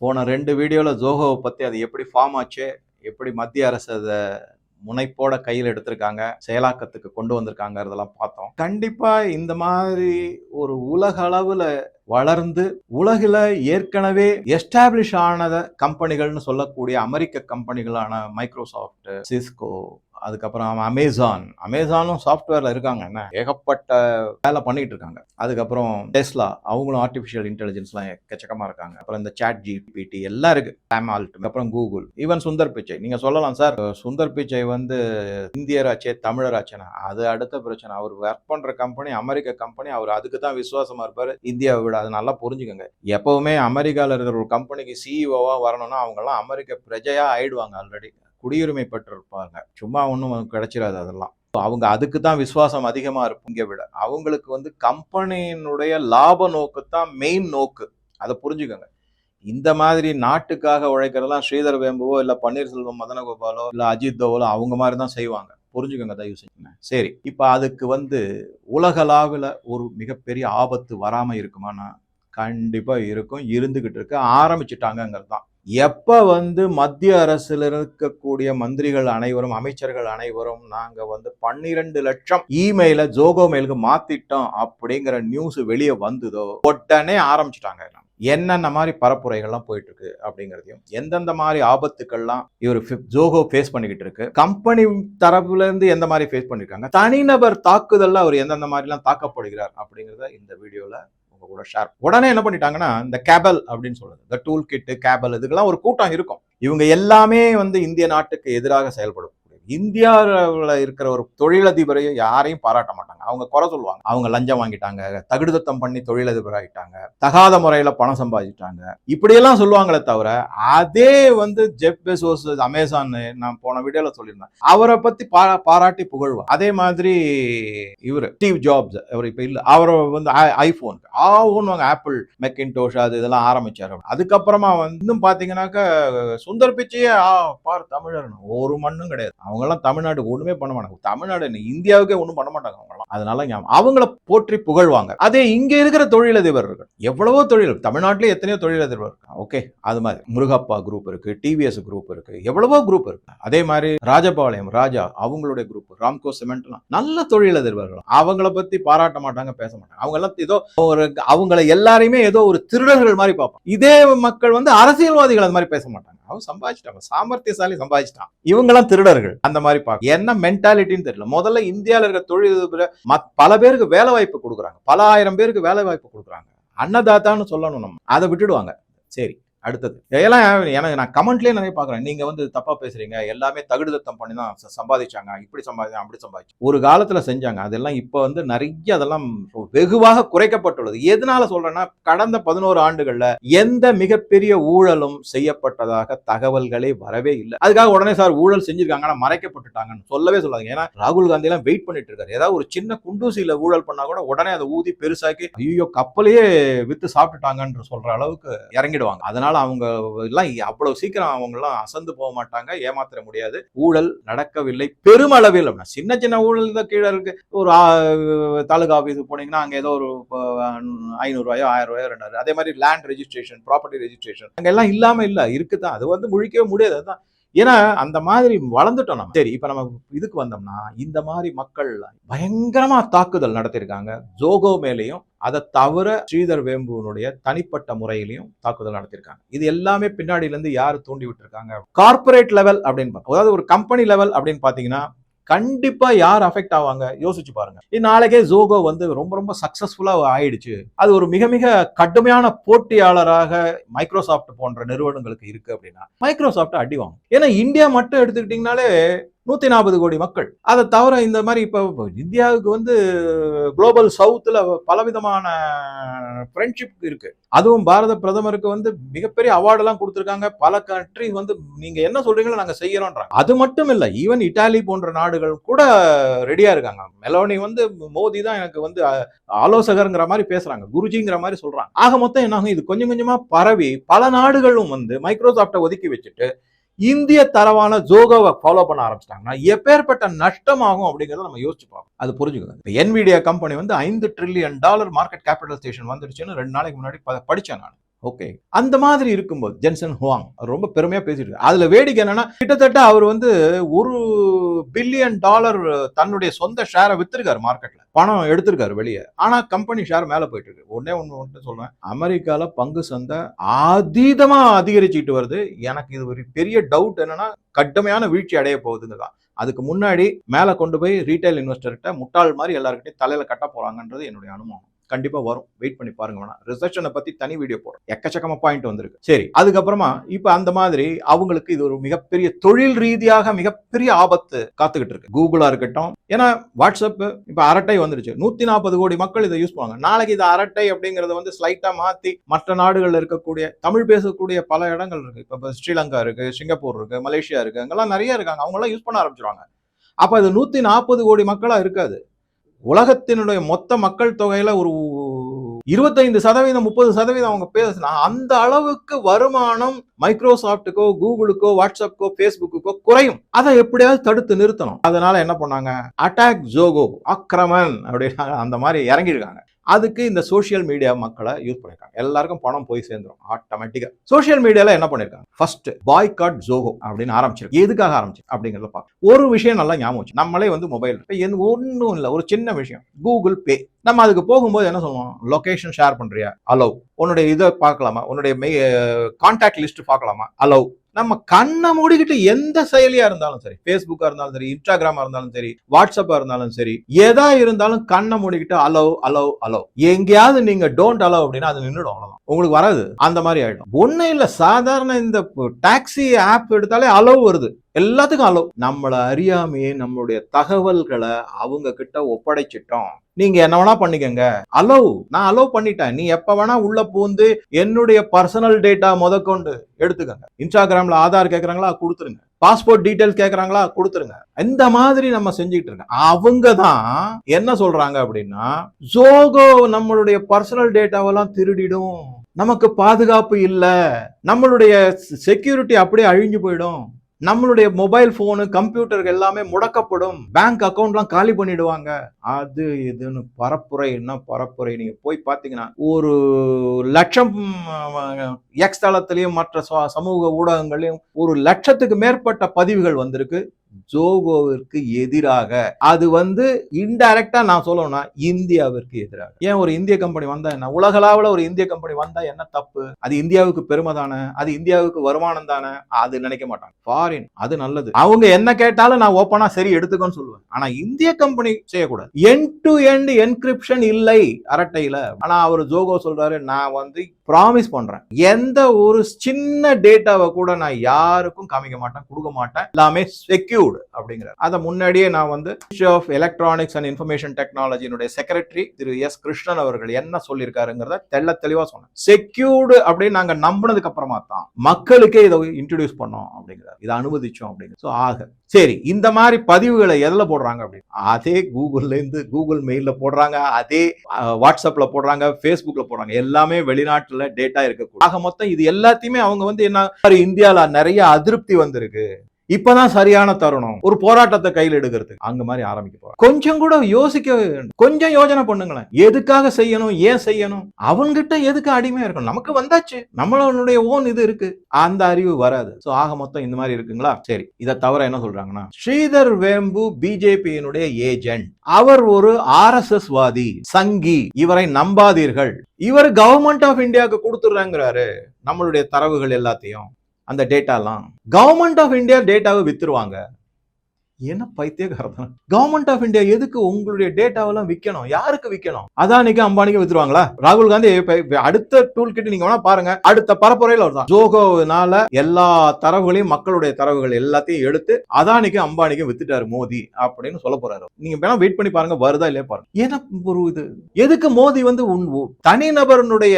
போன ரெண்டு வீடியோவில் ஜோஹோவை பற்றி அது எப்படி ஃபார்ம் ஆச்சு எப்படி மத்திய அரசு அதை முனைப்போட கையில் எடுத்திருக்காங்க செயலாக்கத்துக்கு கொண்டு வந்திருக்காங்கிறதெல்லாம் பார்த்தோம். கண்டிப்பாக இந்த மாதிரி ஒரு உலக அளவில் வளர்ந்து உலகில் ஏற்கனவே எஸ்டாப்ளிஷ் ஆனத கம்பெனிகள்னு சொல்லக்கூடிய அமெரிக்க கம்பெனிகளான மைக்ரோசாஃப்ட் சிஸ்கோ அதுக்கப்புறம் அமேசான். அமேசானும் சாஃப்ட்வேர்ல இருக்காங்க என்ன? ஏகப்பட்ட வேலை பண்ணிட்டு இருக்காங்க. அதுக்கப்புறம் டெஸ்லா அவங்களும் ஆர்டிஃபிஷியல் இன்டெலிஜென்ஸ்லாம் எக்கச்சக்கமாக இருக்காங்க. அப்புறம் இந்த சாட் ஜிபிடி எல்லாம் இருக்குது டேமால்ட் ஆல்ட் அப்புறம் கூகுள் ஈவன் சுந்தர் பிச்சை. நீங்க சொல்லலாம் சார். சுந்தர் பிச்சை வந்து இந்தியராச்சே தமிழராச்சேனா? அது அடுத்த பிரச்சனை. அவர் ஒர்க் பண்ற கம்பெனி அமெரிக்க கம்பெனி அவர் அதுக்கு தான் விசுவாசமா இருப்பார். இந்தியாவை விட அது நல்லா புரிஞ்சுக்கோங்க. எப்பவுமே அமெரிக்காவில் இருக்கிற ஒரு கம்பெனிக்கு சிஇஓவாக வரணும்னா அவங்கெல்லாம் அமெரிக்க பிரஜையாக ஆயிடுவாங்க ஆல்ரெடி குடியுரிமை பெற்றிருப்பாங்க. சும்மா ஒன்றும் கிடைச்சிடாது அதெல்லாம். அவங்க அதுக்கு தான் விசுவாசம் அதிகமாக இருக்கும். இங்கே விட. அவங்களுக்கு வந்து கம்பெனியினுடைய லாப நோக்கு தான் மெயின் நோக்கு. அதை புரிஞ்சுக்கோங்க. இந்த மாதிரி நாட்டுக்காக உழைக்கிறதெல்லாம் ஸ்ரீதர் வேம்புவோ இல்லை பன்னீர்செல்வம் மதனகோபாலோ இல்லை அஜித் தோவலோ அவங்க மாதிரி தான் செய்வாங்க. புரிஞ்சுக்கோங்க தயவு செஞ்சுங்க சரி இப்போ அதுக்கு வந்து உலகளாவில் ஒரு மிகப்பெரிய ஆபத்து வராமல் இருக்குமானா கண்டிப்பாக இருக்கும். இருந்துக்கிட்டு இருக்கு. ஆரம்பிச்சிட்டாங்கங்கிறது தான் எப்போ வந்து மத்திய அரசில் இருக்கக்கூடிய மந்திரிகள் அனைவரும் அமைச்சர்கள் அனைவரும் நாங்கள் வந்து பன்னிரெண்டு லட்சம் இமெயிலை ஜோகோ மெயிலுக்கு மாற்றிட்டோம் அப்படிங்கிற நியூஸ் வெளியே வந்ததோ உடனே ஆரம்பிச்சிட்டாங்க எல்லாம். என்னென்ன மாதிரி பரப்புரைகள்லாம் போயிட்டு இருக்கு அப்படிங்கிறதையும் எந்தெந்த மாதிரி ஆபத்துக்கள்லாம் இவர் ஜோகோ ஃபேஸ் பண்ணிக்கிட்டு இருக்கு கம்பெனி தரப்புல இருந்து எந்த மாதிரி ஃபேஸ் பண்ணிருக்காங்க தனிநபர் தாக்குதல்ல அவர் எந்தெந்த மாதிரிலாம் தாக்கப்படுகிறார் அப்படிங்கிறத இந்த வீடியோல உங்க கூட ஷேர் உடனே என்ன பண்ணிட்டாங்கன்னா இந்த கேபல் அப்படின்னு சொல்றது இந்த டூல் கிட்டு கேபல் இதுக்கெல்லாம் ஒரு கூட்டம் இருக்கும். இவங்க எல்லாமே வந்து இந்திய நாட்டுக்கு எதிராக செயல்படும். இந்தியாவில் இருக்கிற ஒரு தொழிலதிபரையும் யாரையும் பாராட்ட மாட்டாங்க. அவங்க குறை சொல்லுவாங்க. அவங்க லஞ்சம் வாங்கிட்டாங்க தகுடுதத்தம் பண்ணி தொழிலதிபர் ஆகிட்டாங்க தகாத முறையில பணம் சம்பாதிச்சிட்டாங்க. இப்படியெல்லாம் சொல்லுவாங்களே தவிர அதே வந்து ஜெப் பெசோஸ் அமேசான் நான் போன வீடியோவில் சொல்லியிருந்தேன். அவரை பத்தி பா- பாராட்டி புகழ்வார். அதே மாதிரி இவர் ஸ்டீவ் ஜாப்ஸ் அவர் இப்போ இல்ல அவர் வந்து ஐஃபோன் ஆகுன்னு ஆப்பிள் மெக்கின்டோஷ் அது இதெல்லாம் ஆரம்பிச்சார் அதுக்கப்புறமா வந்து இன்னும் பாத்தீங்கன்னாக்கா சுந்தர் பிச்சையே ஆ பார் தமிழர் ஒரு மண்ணும் கிடையாது. அவங்க அவங்கெல்லாம் தமிழ்நாட்டுக்கு ஒண்ணுமே பண்ண மாட்டாங்க. தமிழ்நாடு என்ன, இந்தியாவுக்கே ஒண்ணும் பண்ண மாட்டாங்க அவங்களாம் அதனால ஞாபகம். அவங்கள போற்றி புகழ்வாங்க. அதே இங்க இருக்கிற தொழிலதிபர்கள் எவ்வளவோ தொழில் தமிழ்நாட்டிலே எத்தனையோ தொழிலதிபர் ஓகே அது மாதிரி. முருகப்பா குரூப் இருக்கு டிவிஎஸ் குரூப் இருக்கு எவ்வளவோ குரூப் இருக்கு. அதே மாதிரி ராஜபாளையம் ராஜா அவங்களுடைய குரூப் ராம்கோ சிமெண்ட்லாம் நல்ல தொழிலதிபர்கள். அவங்கள பத்தி பாராட்ட மாட்டாங்க பேச மாட்டாங்க. அவங்க எல்லாம் ஏதோ ஒரு அவங்கள எல்லாரையுமே ஏதோ ஒரு திருடர்கள் மாதிரி பார்ப்பாங்க. இதே மக்கள் வந்து அரசியல்வாதிகள் அது மாதிரி பேச மாட்டாங்க. அவன் சம்பாதிச்சிட்டாங்க சாமர்த்தியசாலி சம்பாதிச்சிட்டான். இவங்கெல்லாம் திருடர்கள். அந்த மாதிரி பார்க்க என்ன மென்டாலிட்டின்னு தெரியல. முதல்ல இந்தியாவில் இருக்கிற தொழிலதிபர் பல பேருக்கு வேலை வாய்ப்பு கொடுக்குறாங்க. பல ஆயிரம் பேருக்கு வேலை வாய்ப்பு கொடுக்குறாங்க. அன்னதாத்தான்னு சொல்லணும் நம்ம. அதை விட்டுடுவாங்க. சரி. அடுத்தது. இதெல்லாம் எனக்கு நான் கமெண்ட்லேயே நிறைய பார்க்குறேன். நீங்கள் வந்து தப்பாக பேசுகிறீங்க எல்லாமே தகுடுதத்தம் பண்ணி தான் சம்பாதிச்சாங்க. இப்படி சம்பாதிச்சாங்க அப்படி சம்பாதிச்சு. ஒரு காலத்தில் செஞ்சாங்க. அதெல்லாம் இப்போ வந்து நிறைய அதெல்லாம் வெகுவாக குறைக்கப்பட்டுள்ளது. எதனால சொல்றேன்னா கடந்த பதினோரு ஆண்டுகளில் எந்த மிகப்பெரிய ஊழலும் செய்யப்பட்டதாக தகவல்களே வரவே இல்லை. அதுக்காக உடனே சார் ஊழல் செஞ்சுருக்காங்க. ஆனால் மறைக்கப்பட்டுட்டாங்கன்னு சொல்லவே சொல்லாதீங்க. ஏன்னா ராகுல் காந்தி எல்லாம் வெயிட் பண்ணிட்டு இருக்காரு. ஏதாவது ஒரு சின்ன குண்டூசியில ஊழல் பண்ணா கூட உடனே அதை ஊதி பெருசாக்கி ஐயோ கப்பலையே வித்து சாப்பிட்டுட்டாங்கன்னு சொல்ற அளவுக்கு இறங்கிடுவாங்க. அதனால அவங்க எல்லாம் அவ்வளவு சீக்கிரம் அவங்க எல்லாம் அசந்து போக மாட்டாங்க ஏமாத்திர முடியாது. ஊழல் நடக்கவில்லை பெருமளவில். அப்படின்னா சின்ன சின்ன ஊழல் தான் கீழே இருக்கு. ஒரு தாலுகா ஆஃபீஸுக்கு போனீங்கன்னா அங்கே ஏதோ ஒரு ஐநூறுரூவாயோ ஆயிரம் ரூபாயோ ரெண்டாயிரம் அதே மாதிரி லேண்ட் ரெஜிஸ்ட்ரேஷன் ப்ராப்பர்ட்டி ரெஜிஸ்ட்ரேஷன் அங்கெல்லாம் எல்லாம் இல்லை இருக்குது இருக்குதான். அது வந்து முழிக்கவே முடியாது அதுதான். ஏன்னா அந்த மாதிரி வளர்ந்துட்டோம் நம்ம. சரி இப்போ நம்ம இதுக்கு வந்தோம்னா இந்த மாதிரி மக்கள் பயங்கரமா தாக்குதல் நடத்தியிருக்காங்க. ஜோகோ மேலேயும் அதை தவிர ஸ்ரீதர் வேம்புவனுடைய தனிப்பட்ட முறையிலையும் தாக்குதல் நடத்தியிருக்காங்க. இது எல்லாமே பின்னாடியிலேருந்து யார் தூண்டி விட்டுருக்காங்க? கார்ப்பரேட் லெவல் அப்படின்னு அதாவது ஒரு கம்பெனி லெவல் அப்படின்னு பார்த்தீங்கன்னா கண்டிப்பா யார் அஃபெக்ட் ஆவாங்க? யோசிச்சு பாருங்க. இது நாளைக்கே ஜோகோ வந்து ரொம்ப ரொம்ப சக்சஸ்ஃபுல்லா ஆயிடுச்சு. அது ஒரு மிக மிக கடுமையான போட்டியாளராக மைக்ரோசாஃப்ட் போன்ற நிறுவனங்களுக்கு இருக்கு அப்படின்னா மைக்ரோசாஃப்ட் அடிவாங்க ஏன்னா இந்தியா மட்டும் எடுத்துக்கிட்டீங்கனாலே நூத்தி நாற்பது கோடி மக்கள். அதை தவிர இந்த மாதிரி இப்போ இந்தியாவுக்கு வந்து குளோபல் சவுத்துல பலவிதமான ஃப்ரெண்ட்ஷிப் இருக்கு. அதுவும் பாரத பிரதமருக்கு வந்து மிகப்பெரிய அவார்டு எல்லாம் கொடுத்துருக்காங்க. பல கண்ட்ரி வந்து நீங்க என்ன சொல்றீங்களோ நாங்க செய்யறோம்ன்றாங்க அது மட்டும் இல்ல ஈவன் இட்டாலி போன்ற நாடுகள் கூட ரெடியா இருக்காங்க. மெலோனி வந்து மோடி தான் எனக்கு வந்து ஆலோசகருங்கிற மாதிரி பேசுறாங்க. குருஜிங்கிற மாதிரி சொல்றாங்க. ஆக மொத்தம் என்ன ஆகும் இது கொஞ்சம் கொஞ்சமா பரவி பல நாடுகளும் வந்து மைக்ரோசாஃப்டை ஒதுக்கி வச்சுட்டு இந்திய தரவான ஜோகோவை ஃபாலோ பண்ண ஆரம்பிச்சிட்டாங்கன்னா எப்பேற்பட்ட நஷ்டமாகும் அப்படிங்கறத நம்ம யோசிச்சு பார்ப்போம். அது புரிஞ்சுக்கோங்க. இப்போ என்விடியா கம்பெனி வந்து ஐந்து ட்ரில்லியன் டாலர் மார்க்கெட் கேபிட்டலைசேஷன் வந்துடுச்சுன்னு ரெண்டு நாளைக்கு முன்னாடி படித்தேன் படிச்சேன் நான். ஓகே. அந்த மாதிரி இருக்கும்போது ஜென்சன் ஹுவாங் ரொம்ப பெருமையாக பேசிட்டு இருக்காரு. அதில் வேடிக்கை என்னன்னா கிட்டத்தட்ட அவர் வந்து ஒரு பில்லியன் டாலர் தன்னுடைய சொந்த ஷேரை வித்திருக்காரு மார்க்கெட்ல பணம் எடுத்திருக்காரு வெளியே. ஆனால் கம்பெனி ஷேர் மேலே போயிட்டு இருக்கு. ஒன்னே ஒன்று ஒன்று சொல்றேன். அமெரிக்காவில் பங்கு சந்தை அதீதமாக அதிகரிச்சுட்டு வருது. எனக்கு இது ஒரு பெரிய டவுட் என்னன்னா கடுமையான வீழ்ச்சி அடைய போகுதுன்னு அதுக்கு முன்னாடி மேலே கொண்டு போய் ரீட்டைல் இன்வெஸ்டர்கிட்ட முட்டாள் மாதிரி எல்லாருக்கிட்டையும் தலையில கட்ட போறாங்கன்றது என்னுடைய அனுமானம். கண்டிப்பாக வரும். வெயிட் பண்ணி பாருங்க வேணா. ரிசப்ஷனை பற்றி தனி வீடியோ போடுறோம். எக்கச்சக்கமாக பாயிண்ட் வந்திருக்கு. சரி அதுக்கப்புறமா இப்போ அந்த மாதிரி அவங்களுக்கு இது ஒரு மிகப்பெரிய தொழில் ரீதியாக மிகப்பெரிய ஆபத்து காத்துக்கிட்டு இருக்கு. கூகுளாக இருக்கட்டும். ஏன்னா வாட்ஸ்அப் இப்போ அரட்டை வந்துருச்சு. நூற்றி நாற்பது கோடி மக்கள் இதை யூஸ் பண்ணுவாங்க. நாளைக்கு இது அரட்டை அப்படிங்கிறத வந்து ஸ்லைட்டாக மாற்றி மற்ற நாடுகளில் இருக்கக்கூடிய தமிழ் பேசக்கூடிய பல இடங்கள் இருக்குது இப்போ ஸ்ரீலங்கா இருக்குது சிங்கப்பூர் இருக்குது மலேசியா இருக்கு அங்கெல்லாம் நிறைய இருக்காங்க. அவங்களாம் யூஸ் பண்ண ஆரம்பிச்சிருவாங்க. அப்போ அது நூற்றி நாற்பது கோடி மக்களாக இருக்காது. உலகத்தினுடைய மொத்த மக்கள் தொகையில ஒரு இருபத்தைந்து சதவீதம் முப்பது சதவீதம் அவங்க பேசினா அந்த அளவுக்கு வருமானம் மைக்ரோசாஃப்ட்டுக்கோ கூகுளுக்கோ வாட்ஸ்அப்கோ ஃபேஸ்புக்கோ குறையும். அதை எப்படியாவது தடுத்து நிறுத்தணும். அதனால என்ன பண்ணாங்க? அட்டாக் ஜோகோ அக்ரமன் அப்படின்னாங்க அந்த மாதிரி இறங்கியிருக்காங்க. அதுக்கு இந்த சோஷியல் மீடியா மக்களை யூஸ் பண்ணிருக்காங்க. எல்லாருக்கும் பணம் போய் சேர்ந்துரும் ஆட்டோமேட்டிக்கா சோஷியல் மீடியால என்ன பண்ணிருக்காங்க? ஃபர்ஸ்ட் பாய்காட் ஜோகோ அப்படின்னு ஆரம்பிச்சிருக்கு. எதுக்காக ஆரம்பிச்சு? அப்படிங்கறத பார்க்க ஒரு விஷயம் நல்லா ஞாபகம் வச்சு. நம்மளே வந்து மொபைல் இப்போ ஒன்றும் இல்லை ஒரு சின்ன விஷயம். கூகுள் பே நம்ம அதுக்கு போகும்போது என்ன சொல்லுவோம்? லொக்கேஷன் ஷேர் பண்றியா? அலோவ் உன்னுடைய இதை பார்க்கலாமா? உன்னுடைய கான்டாக்ட் லிஸ்ட் பார்க்கலாமா? அலோவ் நம்ம கண்ணை மூடிக்கிட்டு எந்த செயலியா இருந்தாலும் சரி ஃபேஸ்புக்கா இருந்தாலும் சரி இன்ஸ்டாகிராமா இருந்தாலும் சரி வாட்ஸ்அப்பா இருந்தாலும் சரி எதா இருந்தாலும் கண்ணை மூடிக்கிட்டு அலோவ் அலோவ் அலோவ் எங்கேயாவது நீங்க டோன்ட் அலோவ் அப்படின்னா அது நின்றுடும் அவ்வளவுதான். உங்களுக்கு வராது. அந்த மாதிரி ஆயிடும். ஒன்னும் இல்ல. சாதாரண இந்த டாக்ஸி ஆப் எடுத்தாலே அலோவ் வருது. எல்லாத்துக்கும் அலோவ் நம்மளை அறியாமையே நம்மளுடைய தகவல்களை அவங்க கிட்ட ஒப்படைச்சிட்டோம். நீங்க என்ன வேணா பண்ணிக்கங்க. அலோவ் நான் அலோவ் பண்ணிட்டேன். நீ எப்ப வேணா உள்ள பூந்து என்னுடைய பர்சனல் டேட்டா முதற்கொண்டு எடுத்துக்கங்க. இன்ஸ்டாகிராம்ல ஆதார் கேட்கறாங்களா கொடுத்துருங்க. பாஸ்போர்ட் டீட்டெயில் கேட்கறாங்களா கொடுத்துருங்க. இந்த மாதிரி நம்ம செஞ்சுட்டு இருக்கோம். அவங்க தான் என்ன சொல்றாங்க அப்படின்னா ஜோகோ நம்மளுடைய பர்சனல் டேட்டாவெல்லாம் திருடிடும். நமக்கு பாதுகாப்பு இல்லை. நம்மளுடைய செக்யூரிட்டி அப்படியே அழிஞ்சு போயிடும். நம்மளுடைய மொபைல் போனு கம்ப்யூட்டர் எல்லாமே முடக்கப்படும். பேங்க் அக்கௌண்ட்லாம் காலி பண்ணிடுவாங்க. அது இதுன்னு பரப்புரை என்ன பரப்புரை? நீங்க போய் பாத்தீங்கன்னா ஒரு லட்சம் எக்ஸ் தளத்திலையும் மற்ற ச- சமூக ஊடகங்களையும் ஒரு லட்சத்துக்கு மேற்பட்ட பதிவுகள் வந்திருக்கு. ஜோகோவிற்கு எதிராக. அது வந்து இன்டைரக்டா நான் சொல்லணும்னா இந்தியாவிற்கு எதிராக. ஏன் ஒரு இந்திய கம்பெனி வந்தா என்ன? உலகளாவில் ஒரு இந்திய கம்பெனி வந்தா என்ன தப்பு? அது இந்தியாவுக்கு பெருமை தானே? அது இந்தியாவுக்கு வருமானம் தானே? அது நினைக்க மாட்டாங்க. ஃபாரின் அது நல்லது. அவங்க என்ன கேட்டாலும் நான் ஓப்பனா சரி எடுத்துக்கோன்னு சொல்லுவேன். ஆனா இந்திய கம்பெனி செய்யக்கூடாது. என் டு எண்ட் என்கிரிப்ஷன் இல்லை அரட்டையில. ஆனா அவர் ஜோகோ சொல்றாரு நான் வந்து ப்ராமிஸ் பண்றேன். எந்த ஒரு சின்ன டேட்டாவை கூட நான் யாருக்கும் காமிக்க மாட்டேன் கொடுக்க மாட்டேன். எல்லாமே செக்யூர்டு அப்படிங்கிறார். அதை முன்னாடியே நான் வந்து ஆஃப் எலக்ட்ரானிக்ஸ் அண்ட் இன்ஃபர்மேஷன் டெக்னாலஜியினுடைய செக்ரட்டரி திரு எஸ் கிருஷ்ணன் அவர்கள் என்ன சொல்லியிருக்காருங்கிறத தெள்ள தெளிவா சொன்னேன் செக்யூர்டு அப்படின்னு நாங்க நம்பினதுக்கு அப்புறமா தான் மக்களுக்கே இதை இன்ட்ரடியூஸ் பண்ணோம் அப்படிங்கிறார். இதை அனுமதிச்சோம் அப்படிங்கிறது ஸோ ஆக சரி இந்த மாதிரி பதிவுகளை எதில் போடுறாங்க அப்படின்னு? அதே கூகுள்ல இருந்து கூகுள் மெயில்ல போடுறாங்க அதே வாட்ஸ்அப்பில் வாட்ஸ்அப்ல போடுறாங்க ஃபேஸ்புக்ல போடுறாங்க. எல்லாமே வெளிநாட்டுல டேட்டா இருக்கக்கூடாது. ஆக மொத்தம் இது எல்லாத்தையுமே அவங்க வந்து என்ன இந்தியாவில் நிறைய அதிருப்தி வந்திருக்கு. இப்பதான் சரியான தருணம். ஒரு போராட்டத்தை கையில் எடுக்கிறதுக்கு. அங்க மாதிரி ஆரம்பிக்க போறாங்க. கொஞ்சம் கூட யோசிக்க கொஞ்சம் யோசனை பண்ணுங்களேன். எதுக்காக செய்யணும்? ஏன் செய்யணும்? அவன்கிட்ட எதுக்கு அடிமையா இருக்கணும்? நமக்கு வந்தாச்சு. நம்மளுடைய ஓன் இது இருக்கு. அந்த அறிவு வராது. சோ ஆக மொத்தம் இந்த மாதிரி இருக்குங்களா? சரி. இதை தவிர என்ன சொல்றாங்கன்னா ஸ்ரீதர் வேம்பு பிஜேபியினுடைய ஏஜென்ட் அவர் ஒரு ஆர்எஸ்எஸ் வாதி சங்கி. இவரை நம்பாதீர்கள். இவர் கவர்மெண்ட் ஆஃப் இந்தியாவுக்கு கொடுத்துடுறாங்கிறாரு. நம்மளுடைய தரவுகள் எல்லாத்தையும். அந்த டேட்டாலாம் கவர்மெண்ட் ஆஃப் இந்தியா டேட்டாவை வித்துருவாங்க. என்ன பைத்தியகாரத்தனம் கவர்மெண்ட் ஆஃப் இந்தியா எதுக்கு உங்களுடைய டேட்டாவெல்லாம் விற்கணும் யாருக்கு விற்கணும் அதானிக்கு அம்பானிக்கு வித்துருவாங்களா? ராகுல் காந்தி அடுத்த டூல் கிட்ட நீங்க வேணா பாருங்க. அடுத்த பரப்புரையில வருதான். ஜோகோனால எல்லா தரவுகளையும் மக்களுடைய தரவுகள் எல்லாத்தையும் எடுத்து அதானிக்கு அம்பானிக்கு வித்துட்டாரு மோடி அப்படின்னு சொல்ல போறாரு. நீங்க வேணா வெயிட் பண்ணி பாருங்க வருதா இல்லையா பாருங்க. ஏன்னா ஒரு இது எதுக்கு மோடி வந்து உன் தனிநபரனுடைய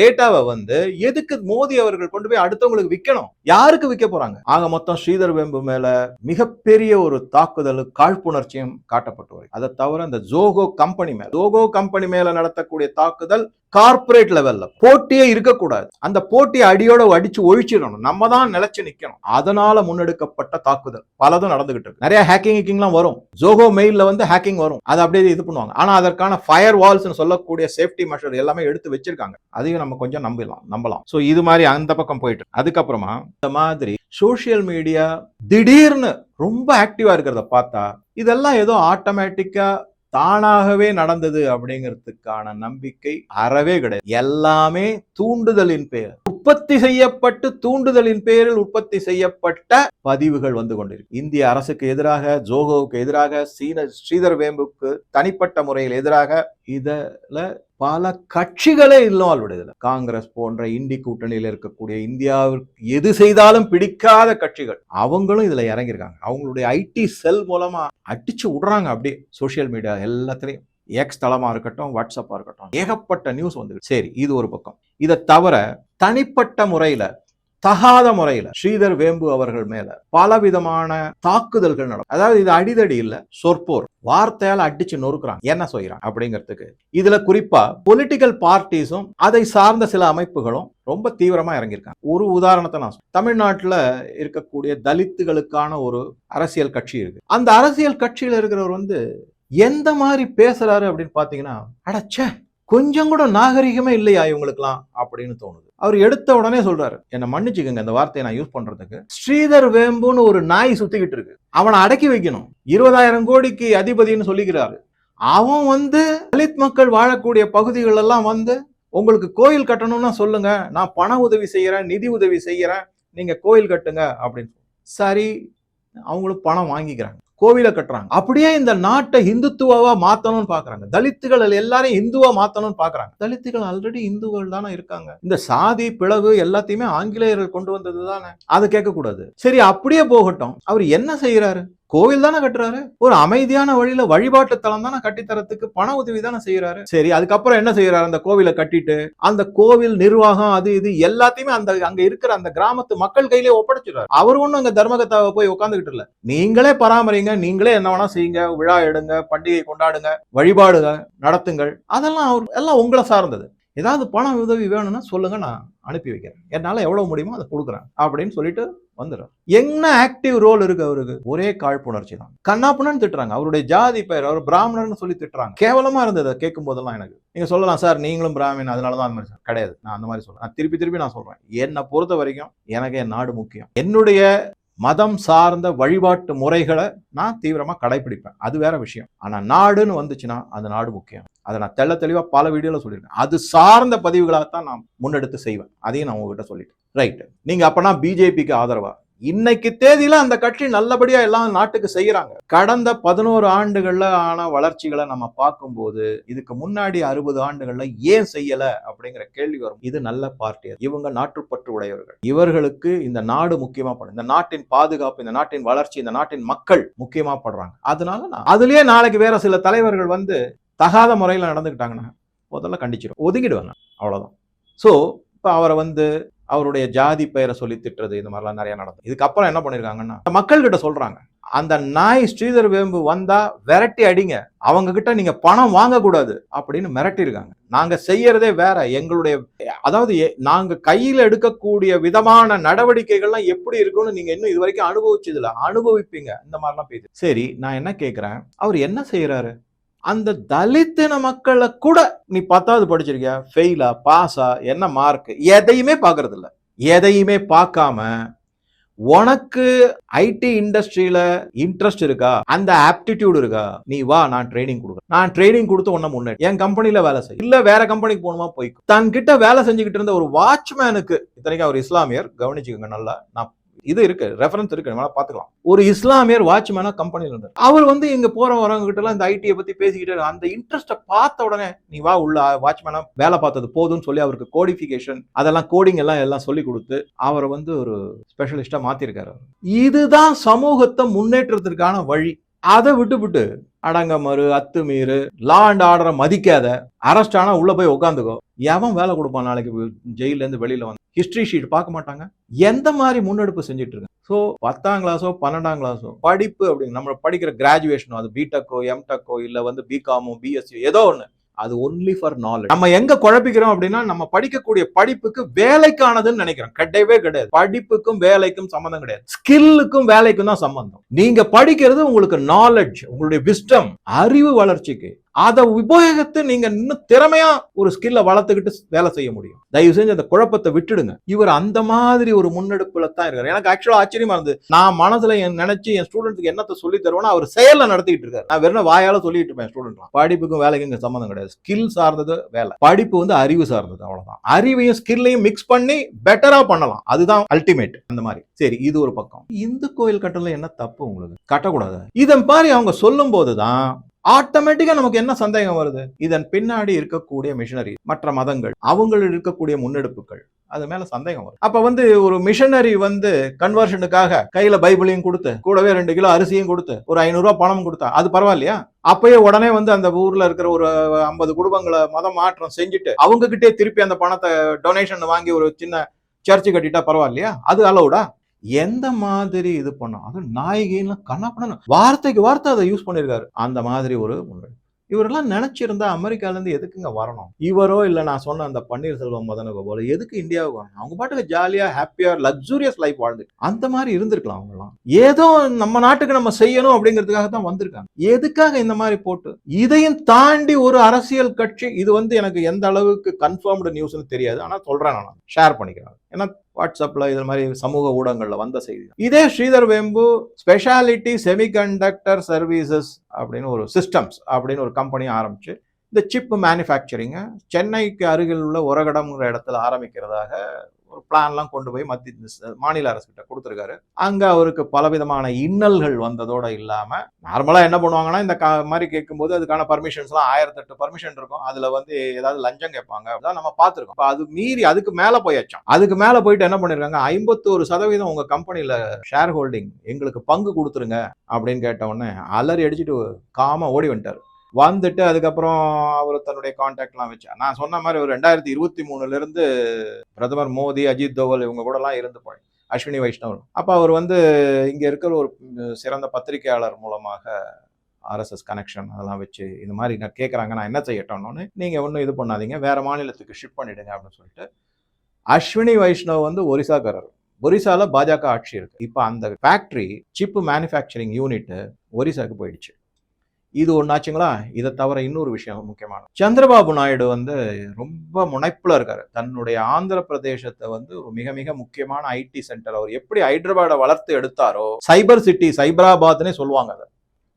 டேட்டாவை வந்து எதுக்கு மோடி அவர்கள் கொண்டு போய் அடுத்தவங்களுக்கு விற்கணும் யாருக்கு விற்க போறாங்க? ஆக மொத்தம் ஸ்ரீதர் வெம்பு மேல மிகப்பெரிய ஒரு தாக்குதல் காழ்ப்புணர்ச்சியும் காட்டப்பட்டு வருது அதை தவிர இந்த ஜோகோ கம்பெனி மேல ஜோகோ கம்பெனி மேல நடத்தக்கூடிய தாக்குதல் கார்ப்பரேட் லெவல்ல போட்டியே இருக்கக்கூடாது. அந்த போட்டியை அடியோட அடிச்சு ஒழிச்சிடணும். நம்ம தான் நிலைச்சு நிக்கணும். அதனால முன்னெடுக்கப்பட்ட தாக்குதல். பலதும் நடந்துகிட்டு இருக்கு. நிறைய ஹேக்கிங் ஹேக்கிங்லாம் வரும். ஜோகோ மெயில்ல வந்து ஹேக்கிங் வரும். அதை அப்படியே இது பண்ணுவாங்க. ஆனா அதற்கான ஃபயர் வால்ஸ் சொல்லக்கூடிய சேஃப்டி மெஷர் எல்லாமே எடுத்து வச்சிருக்காங்க. அதையும் நம்ம கொஞ்சம் நம்பலாம் நம்பலாம். சோ இது மாதிரி அந்த பக்கம் போயிட்டு அதுக்கப்புறமா இந்த மாதிரி சோஷியல் மீடியா திடீர்னு ரொம்ப ஆக்டிவா இருக்கிறத பார்த்தா இதெல்லாம் ஏதோ ஆட்டோமேட்டிக்கா தானாகவே நடந்தது அப்படிங்கிறதுக்கான நம்பிக்கை அறவே கிடையாது. எல்லாமே தூண்டுதலின் பெயர் உற்பத்தி செய்யப்பட்டு தூண்டுதலின் பேரில் உற்பத்தி செய்யப்பட்ட பதிவுகள் வந்து கொண்டிருக்கு. இந்திய அரசுக்கு எதிராக ஜோகோவுக்கு எதிராக சீன ஸ்ரீதர் வேம்புக்கு தனிப்பட்ட முறையில் எதிராக இதில் பல கட்சிகளே இல்லாமல் இதில் காங்கிரஸ் போன்ற இந்தி கூட்டணியில் இருக்கக்கூடிய இந்தியாவிற்கு எது செய்தாலும் பிடிக்காத கட்சிகள் அவங்களும் இதில் இறங்கியிருக்காங்க. அவங்களுடைய ஐடி செல் மூலமாக அடிச்சு விடுறாங்க அப்படியே சோஷியல் மீடியா எல்லாத்துலேயும். எக்ஸ் தளமாக இருக்கட்டும் வாட்ஸ்அப்பாக இருக்கட்டும். ஏகப்பட்ட நியூஸ் வந்து சரி இது ஒரு பக்கம். இதை தவிர தனிப்பட்ட முறையில தகாத முறையில ஸ்ரீதர் வேம்பு அவர்கள் மேல பலவிதமான தாக்குதல்கள் நடக்கும். அதாவது இது அடிதடி இல்ல சொற்போர். வார்த்தையால் அடிச்சு நொறுக்குறாங்க. என்ன செய்யறாங்க அப்படிங்கிறதுக்கு. இதுல குறிப்பா பொலிட்டிக்கல் பார்ட்டிஸும் அதை சார்ந்த சில அமைப்புகளும் ரொம்ப தீவிரமா இறங்கியிருக்காங்க. ஒரு உதாரணத்தை நான் சொல்றேன். இருக்கக்கூடிய தலித்துகளுக்கான ஒரு அரசியல் கட்சி இருக்கு. அந்த அரசியல் கட்சியில இருக்கிறவர் வந்து எந்த மாதிரி பேசுறாரு அப்படின்னு பாத்தீங்கன்னா அடச்சே! கொஞ்சம் கூட நாகரிகமே இல்லையா இவங்களுக்குலாம் அப்படின்னு தோணுது. அவர் எடுத்த உடனே சொல்றாரு என்ன மன்னிச்சுக்கோங்க இந்த வார்த்தையை நான் யூஸ் பண்றதுக்கு. ஸ்ரீதர் வேம்புன்னு ஒரு நாய் சுத்திக்கிட்டு இருக்கு. அவனை அடக்கி வைக்கணும். இருபதாயிரம் கோடிக்கு அதிபதின்னு சொல்லிக்கிறாரு. அவன் வந்து தலித் மக்கள் வாழக்கூடிய பகுதிகள் எல்லாம் வந்து உங்களுக்கு கோயில் கட்டணும்னா சொல்லுங்க. நான் பண உதவி செய்யறேன் நிதி உதவி செய்யறேன். நீங்க கோயில் கட்டுங்க. அப்படின்னு சரி அவங்களும் பணம் வாங்கிக்கிறாங்க. கோவிலை கட்டுறாங்க. அப்படியே இந்த நாட்டை இந்துத்துவாவா மாத்தணும்னு பாக்குறாங்க. தலித்துகள் எல்லாரையும் இந்துவா மாத்தணும்னு பாக்குறாங்க. தலித்துகள் ஆல்ரெடி இந்துக்கள் தானே இருக்காங்க. இந்த சாதி பிளவு எல்லாத்தையுமே ஆங்கிலேயர்கள் கொண்டு வந்தது தானே அதை கேட்க கூடாது சரி அப்படியே போகட்டும். அவர் என்ன செய்யறாரு கோவில் தானே கட்டுறாரு? ஒரு அமைதியான வழியில வழிபாட்டு தலம் தானே கட்டித்தரத்துக்கு பண உதவி தானே செய்யறாரு சரி அதுக்கப்புறம் என்ன செய்யறாரு அந்த கோவிலை கட்டிட்டு அந்த கோவில் நிர்வாகம் அது இது எல்லாத்தையுமே அந்த அங்க இருக்கிற அந்த கிராமத்து மக்கள் கையிலே ஒப்படைச்சிடுறாரு. அவர் ஒண்ணும் அங்க தர்மகத்தாவை போய் உட்காந்துக்கிட்டு இல்ல. நீங்களே பராமரிங்க நீங்களே என்ன வேணா செய்யுங்க விழா எடுங்க பண்டிகை கொண்டாடுங்க வழிபாடுங்க நடத்துங்கள். அதெல்லாம் அவர் எல்லாம் உங்களை சார்ந்தது. ஏதாவது பண உதவி வேணும்னா சொல்லுங்க நான் அனுப்பி வைக்கிறேன். என்னால எவ்வளவு முடியுமோ அதை கொடுக்குறேன் அப்படின்னு சொல்லிட்டு வந்துடும் என்ன ஆக்டிவ் ரோல் இருக்கு அவருக்கு? ஒரே காழ்ப்புணர்ச்சி தான். கண்ணாப்புணன்னு திட்டுறாங்க. அவருடைய ஜாதி பெயர் அவர் பிராமணர்னு சொல்லி திட்டுறாங்க. கேவலமா இருந்தது கேட்கும் போதெல்லாம் எனக்கு. நீங்க சொல்லலாம் சார் நீங்களும் பிராமின் அதனாலதான் அந்த மாதிரி சார். கிடையாது. நான் அந்த மாதிரி சொல்றேன். நான் திருப்பி திருப்பி நான் சொல்றேன். என்னை பொறுத்த வரைக்கும் எனக்கு என் நாடு முக்கியம். என்னுடைய மதம் சார்ந்த வழிபாட்டு முறைகளை நான் தீவிரமா கடைபிடிப்பேன் அது வேற விஷயம். ஆனா நாடுன்னு வந்துச்சுன்னா அந்த நாடு முக்கியம். அதை நான் தெள்ள தெளிவா பல வீடியோல சொல்லியிருக்கேன். அது சார்ந்த பதிவுகளாகத்தான் நான் முன்னெடுத்து செய்வேன். அதையும் நான் உங்ககிட்ட சொல்லிட்டேன். ரைட் நீங்க அப்பனா பிஜேபிக்கு ஆதரவா? இன்னைக்கு தேதியில அந்த கட்சி நல்லபடியா எல்லாம் நாட்டுக்கு செய்யறாங்க. கடந்த பதினோரு ஆண்டுகள்ல ஆன வளர்ச்சிகளை நம்ம பார்க்கும்போது இதுக்கு முன்னாடி அறுபது ஆண்டுகள்ல ஏன் செய்யல அப்படிங்கிற கேள்வி வரும். இது நல்ல பார்ட்டி இவங்க நாட்டுப்பற்று உடையவர்கள். இவர்களுக்கு இந்த நாடு முக்கியமா படும் இந்த நாட்டின் பாதுகாப்பு இந்த நாட்டின் வளர்ச்சி இந்த நாட்டின் மக்கள் முக்கியமா படுறாங்க. அதனால நான் அதுலயே நாளைக்கு வேற சில தலைவர்கள் வந்து தகாத முறையில் நடந்துக்கிட்டாங்கன்னா முதல்ல கண்டிச்சிடும் ஒதுங்கிடுவாங்க அவ்வளவுதான். ஸோ இப்போ அவரை வந்து அவருடைய ஜாதி பெயரை சொல்லி திட்டுறது இந்த மாதிரிலாம் நிறைய நடந்தது. இதுக்கப்புறம் என்ன பண்ணியிருக்காங்கன்னா மக்கள் கிட்ட சொல்றாங்க. அந்த நாய் ஸ்ரீதர் வேம்பு வந்தா விரட்டி அடிங்க. அவங்க கிட்ட நீங்க பணம் வாங்கக்கூடாது அப்படின்னு மிரட்டியிருக்காங்க நாங்க செய்யறதே வேற. எங்களுடைய அதாவது நாங்க கையில எடுக்கக்கூடிய விதமான நடவடிக்கைகள்லாம் எப்படி இருக்கும்னு நீங்க இன்னும் இது வரைக்கும் அனுபவிச்சது அனுபவிப்பீங்க. இந்த மாதிரிலாம் பேசு. சரி நான் என்ன கேட்கிறேன் அவர் என்ன செய்யறாரு அந்த தலித்தின மக்களை கூட நீ பத்தாவது படிச்சிருக்கியா? ஃபெயிலா பாஸா என்ன மார்க் எதையுமே பார்க்கறது இல்லை எதையுமே பார்க்காம உனக்கு ஐடி இண்டஸ்ட்ரியில இன்ட்ரெஸ்ட் இருக்கா? அந்த ஆப்டிடியூட் இருக்கா? நீ வா நான் ட்ரைனிங் கொடுக்குறேன். நான் ட்ரைனிங் கொடுத்து உன்ன முன்னேறி என் கம்பெனில வேலை செய்யும் இல்ல வேற கம்பெனிக்கு போகணுமா? போய் தன்கிட்ட வேலை செஞ்சுக்கிட்டு இருந்த ஒரு வாட்ச்மேனுக்கு இத்தனைக்கும் அவர் இஸ்லாமியர் கவனிச்சுக்கோங்க நல்லா நான் இது இருக்கு ரெஃபரன்ஸ் இருக்கு வேணா பாத்துக்கலாம் ஒரு இஸ்லாமியர் வாட்ச்மேனா கம்பெனியில் இருந்தார். அவர் வந்து இங்க போற வரவங்க கிட்ட எல்லாம் இந்த ஐடியை பத்தி பேசிக்கிட்டு அந்த இன்ட்ரெஸ்ட பார்த்த உடனே நீ வா உள்ள வாட்ச்மேனா வேலை பார்த்தது போதும்னு சொல்லி அவருக்கு கோடிஃபிகேஷன் அதெல்லாம் கோடிங் எல்லாம் எல்லாம் சொல்லி கொடுத்து அவரை வந்து ஒரு ஸ்பெஷலிஸ்டா மாத்திருக்காரு இதுதான் சமூகத்தை முன்னேற்றத்திற்கான வழி. அதை விட்டுவிட்டு அடங்கமறு அத்துமீறு லா அண்ட் ஆர்டரை மதிக்காத அரெஸ்ட் ஆனால் உள்ளே போய் உட்காந்துக்கோ எவன் வேலை கொடுப்பான் நாளைக்கு ஜெயிலேருந்து வெளியில் வெளியில வந்து? ஹிஸ்ட்ரி ஷீட் பார்க்க மாட்டாங்க? எந்த மாதிரி முன்னெடுப்பு செஞ்சுட்டு இருக்காங்க? ஸோ பத்தாம் கிளாஸோ பன்னெண்டாம் கிளாஸோ படிப்பு அப்படின்னு நம்ம படிக்கிற கிராஜுவேஷனோ அது பிடெக்கோ எம்டெக்கோ இல்லை வந்து பிகாமோ பிஎஸ்சி ஏதோ ஒன்று அது ஒன்லி ஃபார் நாலேஜ் நம்ம எங்க குழப்பிக்கிறோம் அப்படின்னா நம்ம படிக்கக்கூடிய படிப்புக்கு வேலைக்கானதுன்னு நினைக்கிறோம். கிடையவே கிடையாது. படிப்புக்கும் வேலைக்கும் சம்மந்தம் கிடையாது. ஸ்கில்லுக்கும் வேலைக்கும் தான் சம்பந்தம். நீங்க படிக்கிறது உங்களுக்கு நாலேஜ் உங்களுடைய விஸ்டம் அறிவு வளர்ச்சிக்கு. அதை உபயோகத்தை நீங்க இன்னும் திறமையா ஒரு ஸ்கில்ல வளர்த்துக்கிட்டு வேலை செய்ய முடியும். தயவு செஞ்சு அந்த குழப்பத்தை விட்டுடுங்க. இவர் அந்த மாதிரி ஒரு முன்னெடுப்புல தான் இருக்காரு. எனக்கு ஆக்சுவலா ஆச்சரியமா இருந்தது. நான் மனசுல என் நினைச்சு என் ஸ்டூடெண்ட்க்கு என்னத்தை சொல்லி தருவோம்னா அவர் செயல்ல நடத்திட்டு இருக்காரு. நான் வெறும் வாயால சொல்லிட்டு இருப்பேன் ஸ்டூடெண்ட் படிப்புக்கும் வேலைக்கும் இங்க சம்மந்தம் கிடையாது. ஸ்கில் சார்ந்தது வேலை. படிப்பு வந்து அறிவு சார்ந்தது அவ்வளவுதான். அறிவையும் ஸ்கில்லையும் மிக்ஸ் பண்ணி பெட்டரா பண்ணலாம். அதுதான் அல்டிமேட் அந்த மாதிரி. சரி இது ஒரு பக்கம். இந்து கோயில் கட்டல என்ன தப்பு உங்களுக்கு? கட்டக்கூடாது? இதன் மாதிரி அவங்க சொல்லும் போதுதான் ஆட்டோமேட்டிக்கா நமக்கு என்ன சந்தேகம் வருது? இதன் பின்னாடி இருக்கக்கூடிய மிஷனரி மற்ற மதங்கள் அவங்களில் இருக்கக்கூடிய முன்னெடுப்புகள் அது மேல சந்தேகம் வரும் அப்ப வந்து ஒரு மிஷனரி வந்து கன்வர்ஷனுக்காக கையில பைபிளையும் கொடுத்து கூடவே ரெண்டு கிலோ அரிசியும் கொடுத்து ஒரு ஐநூறு ரூபா பணம் கொடுத்தா அது பரவாயில்லையா? அப்பயே உடனே வந்து அந்த ஊர்ல இருக்கிற ஒரு ஐம்பது குடும்பங்களை மதம் மாற்றம் செஞ்சுட்டு அவங்க கிட்டே திருப்பி அந்த பணத்தை டொனேஷன் வாங்கி ஒரு சின்ன சர்ச்சு கட்டிட்டா பரவாயில்லையா? அது அலவுடா எந்த மாதிரி இது பண்ணும் அது நாயகின்லாம் கண்ணா பண்ணணும் வார்த்தைக்கு வார்த்தை அதை யூஸ் பண்ணியிருக்காரு அந்த மாதிரி ஒரு முன்னெடுப்பு இவரெல்லாம் நினைச்சிருந்தா அமெரிக்காலேருந்து எதுக்குங்க வரணும்? இவரோ இல்லை நான் சொன்ன அந்த பன்னீர்செல்வம் மதனுக்கு போல எதுக்கு இந்தியாவுக்கு வரணும்? அவங்க பாட்டுக்கு ஜாலியாக ஹாப்பியாக லக்ஸூரியஸ் லைஃப் வாழ்ந்து. அந்த மாதிரி இருந்திருக்கலாம் அவங்கலாம் ஏதோ நம்ம நாட்டுக்கு நம்ம செய்யணும் அப்படிங்கிறதுக்காக தான் வந்திருக்காங்க. எதுக்காக இந்த மாதிரி போட்டு? இதையும் தாண்டி ஒரு அரசியல் கட்சி இது வந்து எனக்கு எந்த அளவுக்கு கன்ஃபார்ம்டு நியூஸ்னு தெரியாது. ஆனால் சொல்கிறேன் நான். ஷேர் பண்ணிக்கிறேன். ஏன்னா வாட்ஸ்அப்ல இது மாதிரி சமூக ஊடகங்கள்ல வந்த செய்தி இதே ஸ்ரீதர் வேம்பு ஸ்பெஷாலிட்டி செமிகண்டக்டர் சர்வீசஸ் அப்படின்னு ஒரு சிஸ்டம்ஸ் அப்படின்னு ஒரு கம்பெனி ஆரம்பிச்சு இந்த சிப் மேனுஃபேக்சரிங்கை சென்னைக்கு அருகில் உள்ள உரகடம்ங்கிற இடத்துல ஆரம்பிக்கிறதாக ஒரு பிளான்லாம் கொண்டு போய் மத்திய மாநில அரசு கிட்ட கொடுத்துருக்காரு. அங்க அவருக்கு பலவிதமான இன்னல்கள் வந்ததோட இல்லாம நார்மலா என்ன பண்ணுவாங்கன்னா இந்த கா- மாதிரி கேட்கும்போது அதுக்கான பர்மிஷன்ஸ்லாம் ஆயிரத்தெட்டு பர்மிஷன் இருக்கும். அதுல வந்து ஏதாவது லஞ்சம் கேட்பாங்க. அதான் நம்ம பார்த்துருக்கோம். அப்ப அது மீறி அதுக்கு மேல போயாச்சும் அதுக்கு மேல போயிட்டு என்ன பண்ணிருக்காங்க ஐம்பத்தோரு சதவீதம் உங்க கம்பெனில ஷேர் ஹோல்டிங் எங்களுக்கு பங்கு கொடுத்துருங்க அப்படின்னு கேட்ட உடனே அலறி அடிச்சுட்டு காம ஓடி வந்துட்டாரு. வந்துட்டு அதுக்கப்புறம் அவர் தன்னுடைய கான்டாக்ட்லாம் வச்சு நான் சொன்ன மாதிரி ஒரு ரெண்டாயிரத்தி இருபத்தி மூணுல இருந்து பிரதமர் மோடி அஜித் தோவல் இவங்க கூடலாம் இருந்து போய் அஸ்வினி வைஷ்ணவன் அப்போ அவர் வந்து இங்கே இருக்கிற ஒரு சிறந்த பத்திரிகையாளர் மூலமாக ஆர்எஸ்எஸ் கனெக்ஷன் அதெல்லாம் வச்சு இந்த மாதிரி நான் கேட்குறாங்க நான் என்ன செய்யட்டோம்னு நீங்கள் ஒன்றும் இது பண்ணாதீங்க வேறு மாநிலத்துக்கு ஷிஃப்ட் பண்ணிடுங்க அப்படின்னு சொல்லிட்டு அஸ்வினி வைஷ்ணவ் வந்து ஒரிசாக்காரர். ஒரிசாவில் பாஜக ஆட்சி இருக்குது இப்போ அந்த ஃபேக்ட்ரி சிப்பு மேனுஃபேக்சரிங் யூனிட்டு ஒரிசாக்கு போயிடுச்சு. இது ஒன்னாச்சுங்களா இதை தவிர இன்னொரு விஷயம் முக்கியமான சந்திரபாபு நாயுடு வந்து ரொம்ப முனைப்புல இருக்காரு. தன்னுடைய ஆந்திர பிரதேசத்தை வந்து ஒரு மிக மிக முக்கியமான ஐடி சென்டர். அவர் எப்படி ஹைதராபாடை வளர்த்து எடுத்தாரோ சைபர் சிட்டி சைபராபாத்னே சொல்லுவாங்க அதை.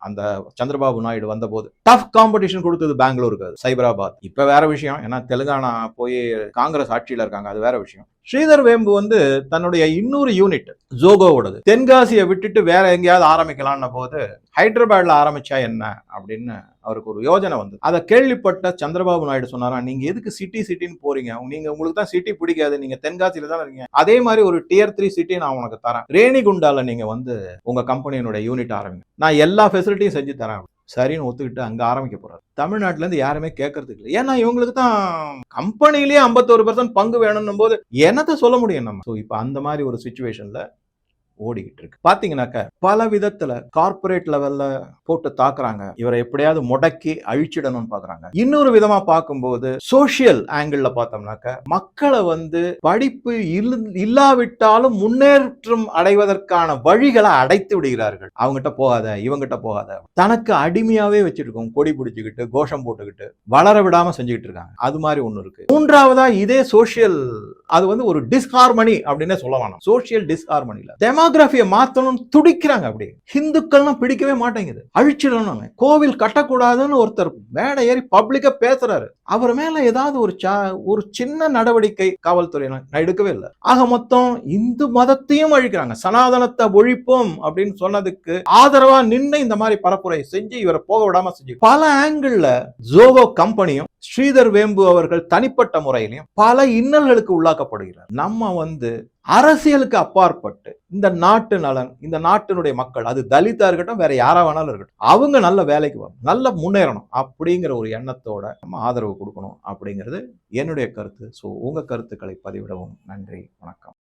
அந்த சந்திரபாபு நாயுடு வந்தபோது. டஃப் காம்படிஷன் கொடுத்தது பெங்களூருக்கு அது சைபராபாத். இப்ப வேற விஷயம். ஏன்னா தெலுங்கானா போய் காங்கிரஸ் ஆட்சியில இருக்காங்க அது வேற விஷயம். ஸ்ரீதர் வேம்பு வந்து தன்னுடைய இன்னொரு யூனிட் ஜோகோவோடது. தென்காசியை விட்டுட்டு வேற எங்கேயாவது ஆரம்பிக்கலாம்ன போது ஹைதராபாத்ல ஆரம்பிச்சா என்ன அப்படின்னு அவருக்கு ஒரு யோஜனை வந்து அதை கேள்விப்பட்ட சந்திரபாபு நாயுடு சொன்னாரா நீங்க எதுக்கு சிட்டி சிட்டின்னு போறீங்க? நீங்க உங்களுக்கு தான் சிட்டி பிடிக்காது. நீங்க தென்காசியில தான் இருக்கீங்க. அதே மாதிரி ஒரு டியர் த்ரீ சிட்டி நான் உனக்கு தரேன். ரேணிகுண்டால நீங்க வந்து உங்க கம்பெனியினுடைய யூனிட் ஆரம்பிங்க. நான் எல்லா ஃபெசிலிட்டியும் செஞ்சு தரேன். சரின்னு ஒத்துக்கிட்டு அங்க ஆரம்பிக்க போறாரு. தமிழ்நாட்டுல இருந்து யாருமே கேட்கறதுக்கு இல்லை. ஏன்னா இவங்களுக்கு தான் கம்பெனிலேயே ஐம்பத்தோரு பர்சன்ட் பங்கு வேணும்னும் போது என்னத்த சொல்ல முடியும் நம்ம? ஸோ இப்போ அந்த மாதிரி ஒரு சுச்சுவேஷன்ல ஓடிக்கிட்டு இருக்கு பாத்தீங்கன்னாக்க பல விதத்துல கார்பரேட் லெவல்ல போட்டு தாக்குறாங்க. இவரை எப்படியாவது முடக்கி அழிச்சிடணும்னு பாக்குறாங்க. இன்னொரு விதமா பார்க்கும்போது சோசியல் ஆங்கிள் பார்த்தோம்னாக்க மக்களை வந்து படிப்பு இல்லாவிட்டாலும் முன்னேற்றம் அடைவதற்கான வழிகளை அடைத்து விடுகிறார்கள். அவங்ககிட்ட போகாத இவங்கிட்ட போகாத. தனக்கு அடிமையாவே வச்சிருக்கோம் கொடி பிடிச்சுக்கிட்டு கோஷம் போட்டுக்கிட்டு வளர விடாம செஞ்சுக்கிட்டு இருக்காங்க. அது மாதிரி ஒண்ணு இருக்கு. மூன்றாவதா இதே சோசியல் அது வந்து ஒரு டிஸ்ஹார்மனி அப்படின்னே சொல்ல வேணாம் சோஷியல் டிஸ்ஹார்மனில டெமோகிராஃபியை மாற்றணும்னு துடிக்கிறாங்க அப்படி ஹிந்துக்கள்லாம் பிடிக்கவே மாட்டேங்குது. அழிச்சிடணும் கோவில் கட்டக்கூடாதுன்னு ஒருத்தர் மேடை ஏறி பப்ளிக்கா பேசுறாரு. அவர் மேல ஏதாவது ஒரு சா- ஒரு சின்ன நடவடிக்கை காவல்துறை எடுக்கவே இல்லை. ஆக மொத்தம் இந்து மதத்தையும் அழிக்கிறாங்க. சனாதனத்தை ஒழிப்போம் அப்படின்னு சொன்னதுக்கு ஆதரவா நின்று இந்த மாதிரி பரப்புரை செஞ்சு இவரை போக விடாம செஞ்சு. பல ஆங்கிள் ஜோகோ கம்பெனியும் ஸ்ரீதர் வேம்பு அவர்கள் தனிப்பட்ட முறையிலையும் பல இன்னல்களுக்கு உள்ளாக்கப்படுகிறார். நம்ம வந்து அரசியலுக்கு அப்பாற்பட்டு இந்த நாட்டு நலன் இந்த நாட்டினுடைய மக்கள் அது தலித்தா இருக்கட்டும் வேற யாரா வேணாலும் இருக்கட்டும் அவங்க நல்ல வேலைக்கு வரணும் நல்ல முன்னேறணும் அப்படிங்கிற ஒரு எண்ணத்தோட நம்ம ஆதரவு கொடுக்கணும் அப்படிங்கிறது என்னுடைய கருத்து. ஸோ உங்க கருத்துக்களை பதிவிடவும். நன்றி. வணக்கம்.